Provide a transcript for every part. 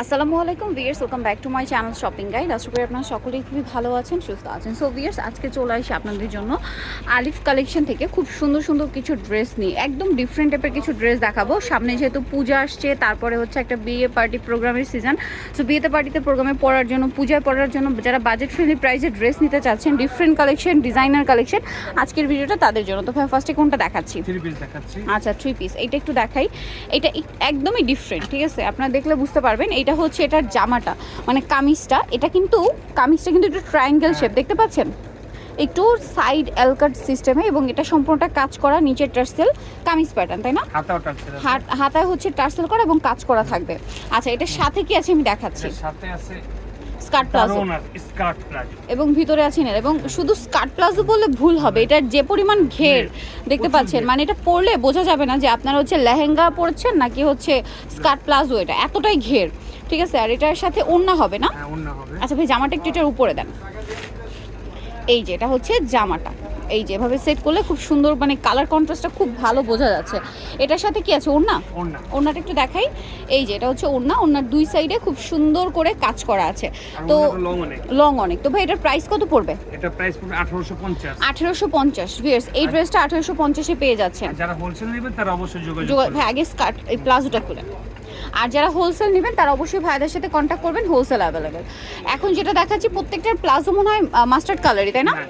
আসসালামু আলাইকুম viewers welcome back to my channel shopping guide. আশা করি আপনারা সকলেই খুবই ভালো আছেন সুস্থ আছেন। সো ভিয়ার্স আজকে চলে আসি আপনাদের জন্য আলিফ কালেকশন থেকে খুব সুন্দর সুন্দর কিছু ড্রেস নিয়ে। একদম ডিফারেন্ট টাইপের কিছু ড্রেস দেখাবো। সামনে যেহেতু পূজা আসছে তারপরে হচ্ছে একটা বিয়ে পার্টি প্রোগ্রামের সিজন সো বিয়েতে পার্টিতে প্রোগ্রামে পড়ার জন্য পূজায় পড়ার জন্য যারা বাজেট ফ্রেন্ডলি প্রাইসে ড্রেস নিতে চাচ্ছেন ডিফারেন্ট কালেকশন ডিজাইনার কালেকশন আজকের ভিডিওটা তাদের জন্য। তো ফার্স্টে কোনটা দেখাচ্ছি? থ্রি পিস দেখাচ্ছি। আচ্ছা থ্রি পিস এটা একটু দেখাই। এটা একদমই ডিফারেন্ট ঠিক আছে? আপনারা দেখলে বুঝতে পারবেন। এটা হচ্ছে এটার জামাটা মানে কামিজটা। এটা কিন্তু কামিজটা কিন্তু একটু ট্রায়াঙ্গেল শেপ দেখতে পাচ্ছেন? একটু সাইড এলকাট সিস্টেমে এবং এটা সম্পূর্ণটা কাজ করা নিচের টার্সেল কামিজ প্যাটার্ন তাই না? হাত হাতায় হচ্ছে টার্সেল করা এবং কাজ করা থাকবে। আচ্ছা এটার সাথে কি আছে আমি দেখাচ্ছি? সাথে আছে স্কার্ট প্লাজো স্কার্ট প্লাজো এবং ভিতরে আছে নেল এবং শুধু স্কার্ট প্লাজো বললে ভুল হবে এটার যে পরিমাণ ঘের দেখতে পাচ্ছেন? মানে এটা পরলে বোঝা যাবে না যে আপনারা হচ্ছে লেহেঙ্গা পরছেন নাকি হচ্ছে স্কার্ট প্লাজো এটা। এতটাই ঘের। ঠিক আছে আর এটার সাথে ওড়না হবে না? হ্যাঁ আচ্ছা ভাই জামাটা একটু এটার উপরে দেন। এই যে এটা হচ্ছে জামাটা। এই যে এভাবে সেট করলে খুব সুন্দর মানে কালার কন্ট্রাস্টটা খুব ভালো বোঝা যাচ্ছে। এটার সাথে কি আছে ওড়না? ওড়নাটা একটু দেখাই। এই যে এটা হচ্ছে ওড়না। ওড়নার দুই সাইডে খুব সুন্দর করে কাজ করা আছে। তো লং অনেক। তো ভাই এটার প্রাইস কত পড়বে? এটা প্রাইস পড়বে আঠারোশো পঞ্চাশ। আঠেরোশো পঞ্চাশ। ভিয়ার্স এই ড্রেসটা আঠেরোশো পঞ্চাশে পেয়ে যাচ্ছেন। যারা হোলসেল নেবেন তারা অবশ্যই যোগাযোগ যোগা- ভাই আগে স্কার্ট এই প্লাজোটা খুলে। আর যারা হোলসেল নেবেন তারা অবশ্যই ভাইদের সাথে কন্ট্যাক্ট করবেন হোলসেল অ্যাভেলেবেল এখন যেটা দেখাচ্ছি প্রত্যেকটার প্লাজো মনে হয় মাস্টার্ড কালারই তাই না? হ্যাঁ,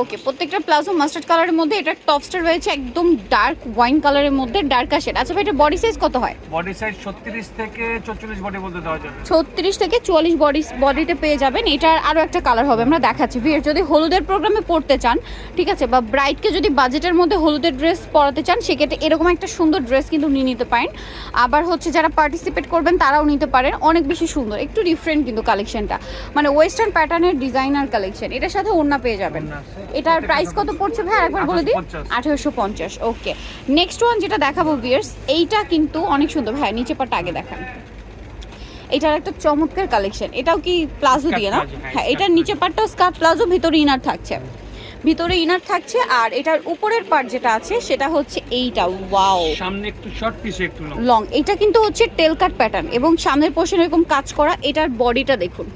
ওকে প্রত্যেকটা প্লাজো মাস্টার্ড কালারের মধ্যে এটা টপস্টার রয়েছে একদম ডার্ক ওয়াইন কালারের মধ্যে ডার্ক শেড আচ্ছা ভাই এটা বডি সাইজ কত হয়? বডি সাইজ ছত্রিশ থেকে চল্লিশ বডি বলতে দেওয়া যাবে। ছত্রিশ থেকে চুয়াল্লিশ বডি বডিতে পেয়ে যাবেন। এটার আরও একটা কালার হবে আমরা দেখাচ্ছি। ভিড় যদি হলুদের প্রোগ্রামে পড়তে চান ঠিক আছে বা ব্রাইডকে যদি বাজেটের মধ্যে হলুদের ড্রেস পরাতে চান সেক্ষেত্রে এরকম একটা সুন্দর ড্রেস কিন্তু নিয়ে নিতে পারেন। আবার হচ্ছে যারা পার্টিসিপেট করবেন তারাও নিতে পারেন। অনেক বেশি সুন্দর একটু ডিফারেন্ট কিন্তু কালেকশনটা মানে ওয়েস্টার্ন প্যাটার্নের ডিজাইনার কালেকশন এটার সাথে ওড়না পেয়ে যাবেন। এটার প্রাইস কত পড়ছে ভাই? একবার বলে দিই আঠেরোশো পঞ্চাশ। ওকে নেক্সট ওয়ান যেটা দেখাবো বিয়ার্স এইটা কিন্তু অনেক সুন্দর। ভাই নিচে পাটা আগে দেখান। এটার একটা চমৎকার কালেকশন এটাও কি প্লাজো দিয়ে না? হ্যাঁ, হ্যাঁ এটার নিচে পাটটাও স্কার্ট প্লাজো ভিতরে ইনার থাকছে। ভিতরে ইনার থাকছে আর এটার উপরের পার্ট যেটা আছে সেটা হচ্ছে এইটা। ওয়াও সামনে একটু শর্ট পিসে একটু লং এটা কিন্তু হচ্ছে টেল কাট প্যাটার্ন এবং সামনের পোর্শন এরকম কাজ করা এটার বডিটা দেখুন।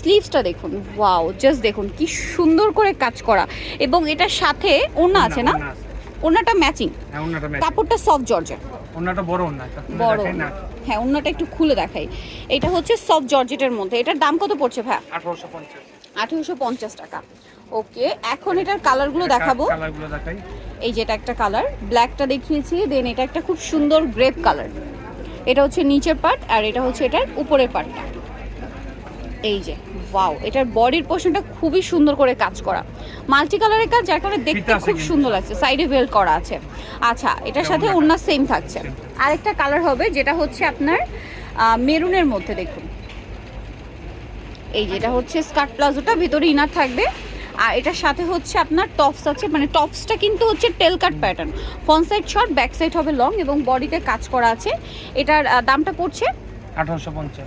স্লিভসটা দেখুন। ওয়াও জাস্ট দেখুন কি সুন্দর করে কাজ করা। এবং এটার সাথে ওড়না আছে না? ওড়নাটা ম্যাচিং হ্যাঁ কাপড়টা সফট জর্জেট অন্যটা বড় অন্য বড় না। হ্যাঁ ওড়নাটা একটু খুলে দেখাই। এটা হচ্ছে সফট জর্জেটের মধ্যে। এটার দাম কত পড়ছে ভাই আঠারোশো পঞ্চাশ। আঠেরোশো পঞ্চাশ টাকা। ওকে এখন এটার কালারগুলো দেখাবো। কালারগুলো দেখাই। এই যেটা একটা কালার ব্ল্যাকটা দেখিয়েছি দেন এটা একটা খুব সুন্দর গ্রেপ কালার এটা হচ্ছে নিচের পার্ট আর এটা হচ্ছে এটার উপরের পার্টটা এই যে ওয়াও এটার বডির পোর্শনটা খুবই সুন্দর করে কাজ করা। মাল্টি কালারের কাজ যার কারণে দেখতে খুব। সুন্দর লাগছে সাইডে ভেল করা আছে। আচ্ছা এটার সাথে। অন্য সেম থাকছে। আরেকটা কালার হবে যেটা হচ্ছে আপনার মেরুনের মধ্যে দেখুন। এই যেটা হচ্ছে স্কার্ট প্লাজোটা ভিতরে ইনার থাকবে। আর এটার সাথে হচ্ছে আপনার টপস আছে মানে টপসটা কিন্তু হচ্ছে tail cut pattern front side short back side হবে লং এবং বডিতে কাজ করা আছে। এটার দামটা পড়ছে?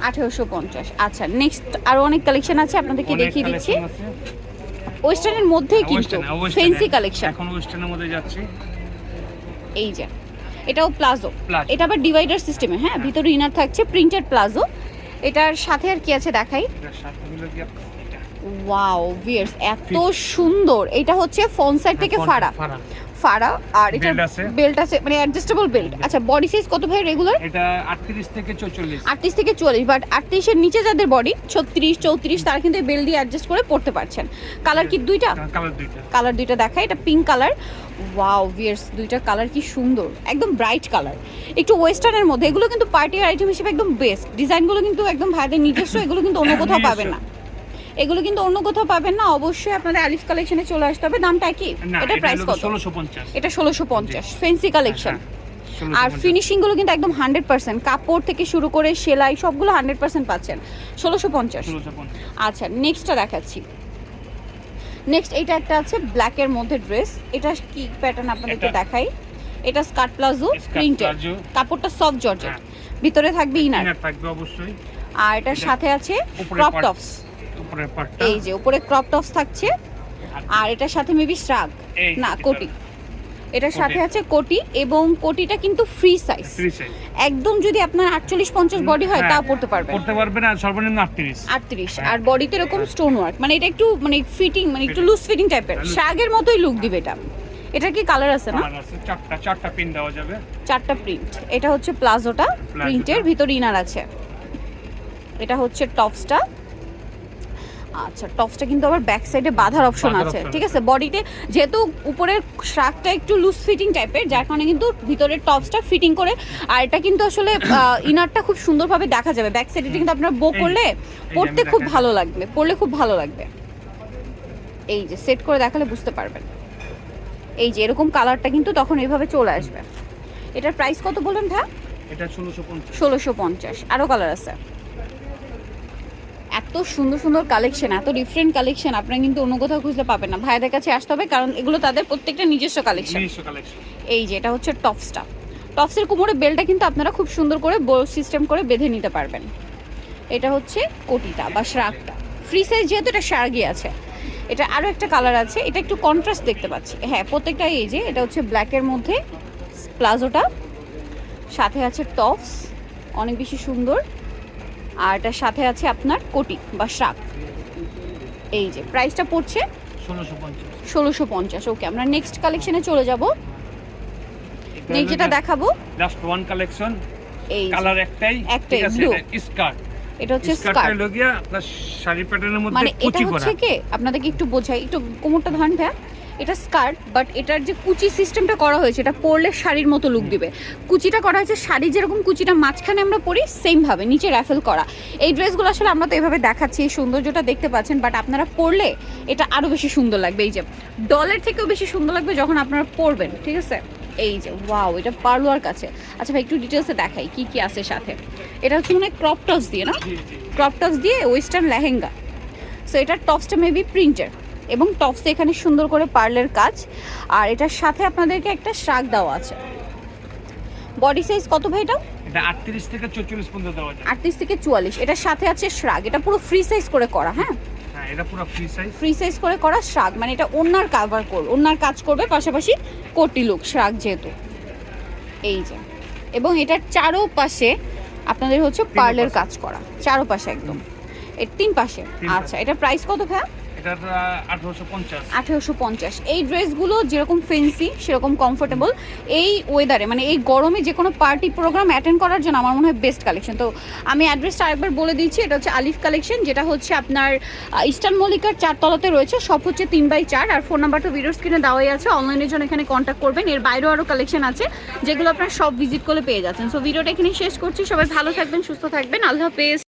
আঠারোশো পঞ্চাশ। আচ্ছা নেক্সট আরও অনেক কালেকশন আছে আপনাদেরকে দেখিয়ে দিচ্ছি। ওয়েস্টার্নের মধ্যেই কিন্তু হ্যাঁ, western ফেন্সি কালেকশন এখন ওয়েস্টার্নের মধ্যে যাচ্ছি। এই যে এটাও প্লাজো এটা আবার ডিভাইডার সিস্টেমে হ্যাঁ ভিতরে ইনার থাকছে প্রিন্টেড প্লাজো এটার সাথে আর কি আছে দেখাই? ওয়াও ভিয়ার্স এত সুন্দর। এটা হচ্ছে ফোন সাইড থেকে ফোন- ফাড়া ফাড়া। আর এটা বেল্ট আছে। মানে অ্যাডজাস্টেবল বেল্ট আচ্ছা বডি সাইজ কত ভাই রেগুলার এটা আটত্রিশ থেকে চৌচল্লিশ। আটত্রিশ থেকে চুয়াল্লিশ বাট আটত্রিশের নিচে যাদের বডি ছত্রিশ চৌত্রিশ তারা কিন্তু বেল দিয়ে অ্যাডজাস্ট করে পড়তে পারছেন। কালার কি দুইটা? কালার দুইটা। কালার দুইটা। দেখাই এটা পিঙ্ক কালার ওয়াও ভিয়ার্স দুইটা কালার কি সুন্দর। একদম ব্রাইট কালার একটু ওয়েস্টার্নের মধ্যে এগুলো কিন্তু পার্টি আইটেম হিসেবে একদম বেস্ট ডিজাইনগুলো কিন্তু একদম ভাইদের নিজস্ব এগুলো কিন্তু অন্য কোথাও পাবেন না। এগুলো কিন্তু অন্য কোথাও পাবেন না অবশ্যই আপনাদের আলিফ কালেকশনে চলে আসতে হবে। দামটা কি এটা প্রাইস কত? এটা ষোলোশো পঞ্চাশ ফেন্সি কালেকশন হ্যাঁ, আর ফিনিশিংগুলো কিন্তু একদম হান্ড্রেড পার্সেন্ট কাপড় থেকে শুরু করে সেলাই সবগুলো হান্ড্রেড পার্সেন্ট পাচ্ছেন। ষোলোশো পঞ্চাশ। আচ্ছা নেক্সটটা দেখাচ্ছি। নেক্সট এটা একটা আছে ব্ল্যাকের মধ্যে ড্রেস এটা কি প্যাটার্ন আপনাদেরকে দেখাই? এটা স্কার্ট প্লাজো প্রিন্টেড কাপড়টা সফট জর্জেট হ্যাঁ। ভিতরে থাকবে ইনার ইনার থাকবে অবশ্যই। আর এটার সাথে আছে ক্রপ টপস উপরের পার্টটা এই যে উপরে ক্রপ টপস থাকছে। আর এটার সাথে মেবি শ্রাগ না কোটি। এটার সাথে আছে কোটি এবং কোটিটা কিন্তু ফ্রি সাইজ একদম যদি আপনার আটচল্লিশ পঞ্চাশ বডি হয় হ্যাঁ, তাও পড়তে পারবেন। করতে পারবেন আর সর্বনিম্ন আটত্রিশ। আটত্রিশ। হ্যাঁ। আর বডিতে এরকম স্টোন ওয়ার্ক মানে এটা একটু মানে ফিটিং মানে একটু লুজ ফিটিং টাইপের. শাগের মতোই লুক দিবে এটা। এটা কি কালার আছে না? চারটা চারটা পিন দেওয়া যাবে। চারটা প্রিন্ট এটা হচ্ছে প্লাজোটা। প্রিন্টের ভিতর ইনার আছে। এটা হচ্ছে টপসটা আচ্ছা টপসটা কিন্তু আবার ব্যাক সাইডে বাঁধার অপশন আছে ঠিক আছে। বডিতে যেহেতু উপরের শার্টটা একটু লুজ ফিটিং টাইপের যার কারণে কিন্তু ভিতরের টপসটা ফিটিং করে আর এটা কিন্তু আসলে ইনারটা খুব সুন্দরভাবে দেখা যাবে। ব্যাক সাইডে কিন্তু আপনার বো করলে পড়তে খুব ভালো লাগবে পড়লে খুব ভালো লাগবে। এই যে সেট করে দেখালে বুঝতে পারবেন। এই যে এরকম কালারটা কিন্তু তখন এভাবে চলে আসবে। এটার প্রাইস কত বলুন ভাই? এটা ষোলোশো পঞ্চাশ। আরও কালার আছে? এত সুন্দর সুন্দর কালেকশন এত ডিফারেন্ট কালেকশন আপনারা কিন্তু অন্য কোথাও খুঁজলে পাবেন না। ভাইদের কাছে আসতে হবে কারণ এগুলো তাদের প্রত্যেকটা নিজস্ব কালেকশন এই যে এটা হচ্ছে টপসটা টপসের কোমরে বেলটা কিন্তু আপনারা খুব সুন্দর করে বড় সিস্টেম করে বেঁধে নিতে পারবেন। এটা হচ্ছে কোটিটা বা শ্রাগটা ফ্রি সাইজ যেহেতু এটা শার্গি আছে এটা আরও একটা কালার আছে এটা একটু কন্ট্রাস্ট দেখতে পাচ্ছি। হ্যাঁ প্রত্যেকটা এই যে এটা হচ্ছে ব্ল্যাকের মধ্যে প্লাজোটা। সাথে আছে টপস অনেক বেশি সুন্দর। আর এটার সাথে আছে আপনার কোটি বা শাক এই যে প্রাইসটা পড়ছে? ষোলোশো পঞ্চাশ। ওকে আমরা নেক্সট কালেকশনে চলে যাব। নেক্সট যেটা দেখাবো। জাস্ট ওয়ান কালেকশন এই কালার একটাই। একটাই, blue। স্কার্ট এটা হচ্ছে স্কার্ট আপনার শাড়ি প্যাটার্নের মধ্যে মানে এটা হচ্ছে কি? আপনাদেরকে একটু বোঝাই একটু কোমরটা ভাইয়া। এটা স্কার্ট বাট এটার যে কুচি সিস্টেমটা করা হয়েছে এটা পরলে শাড়ির মতো লুক দিবে। কুচিটা করা হয়েছে শাড়ি যেরকম কুচিটা মাঝখানে আমরা পরি সেমভাবে নিচে র্যাফেল করা। এই ড্রেসগুলো আসলে আমরা তো এভাবে দেখাচ্ছি এই সৌন্দর্যটা দেখতে পাচ্ছেন বাট আপনারা পরলে এটা আরও বেশি সুন্দর লাগবে। এই যে ডলের থেকেও বেশি সুন্দর লাগবে যখন আপনারা পরবেন ঠিক আছে? এই যে ওয়াও এটা পার্লোয়ার কাছে। আচ্ছা ভাই একটু ডিটেলসে দেখাই কি কি আছে সাথে? এটা হচ্ছে মানে ক্রপ টপস দিয়ে না? ক্রপ টপস দিয়ে ওয়েস্টার্ন লেহেঙ্গা। সো এটার টপসটা মেবি প্রিন্টের এবং টপসে এখানে সুন্দর করে পার্লের কাজ। আর এটার সাথে আপনাদেরকে একটা শাক দেওয়া আছে। বডি সাইজ কত ভাই এটা? এটা আটত্রিশ থেকে চৌচল্লিশ পর্যন্ত দেওয়া যায় আটত্রিশ থেকে চুয়াল্লিশ। এটার সাথে আছে শ্রাগ এটা পুরো ফ্রি সাইজ করে করা হ্যাঁ? হ্যাঁ এটা পুরো ফ্রি সাইজ ফ্রি সাইজ করে করা শ্রাগ মানে এটা ওনার কাভার করবে ওনার কাজ করবে পাশাপাশি কোটি লুক শ্রাগ যেহেতু। এই যে। এবং এটার চারো পাশে আপনাদের হচ্ছে পার্লের কাজ করা। চারো পাশে একদম এর তিন পাশে আচ্ছা এটা প্রাইস কত এটার আঠারোশো পঞ্চাশ। এই ড্রেসগুলো যেরকম ফেন্সি সেরকম কমফোর্টেবল এই ওয়েদারে মানে এই গরমে যে কোনো পার্টি প্রোগ্রাম অ্যাটেন্ড করার জন্য আমার মনে হয় বেস্ট কালেকশন তো আমি অ্যাড্রেসটা আরেকবার বলে দিচ্ছি, এটা হচ্ছে আলিফ কালেকশন যেটা হচ্ছে আপনার ইস্টার্ন মল্লিকার চারতলাতে রয়েছে সব হচ্ছে তিন বাই চার, আর ফোন নাম্বারটা ভিডিও স্ক্রিনে দেওয়াই আছে অনলাইনের জন্য এখানে কন্ট্যাক্ট করবেন। এর বাইরেও আরও কালেকশন আছে, যেগুলো আপনার সব ভিজিট করলে পেয়ে যাচ্ছেন। সো ভিডিওটা এখানে শেষ করছি, সবাই ভালো থাকবেন, সুস্থ থাকবেন, আল্লাহ হাফেজ।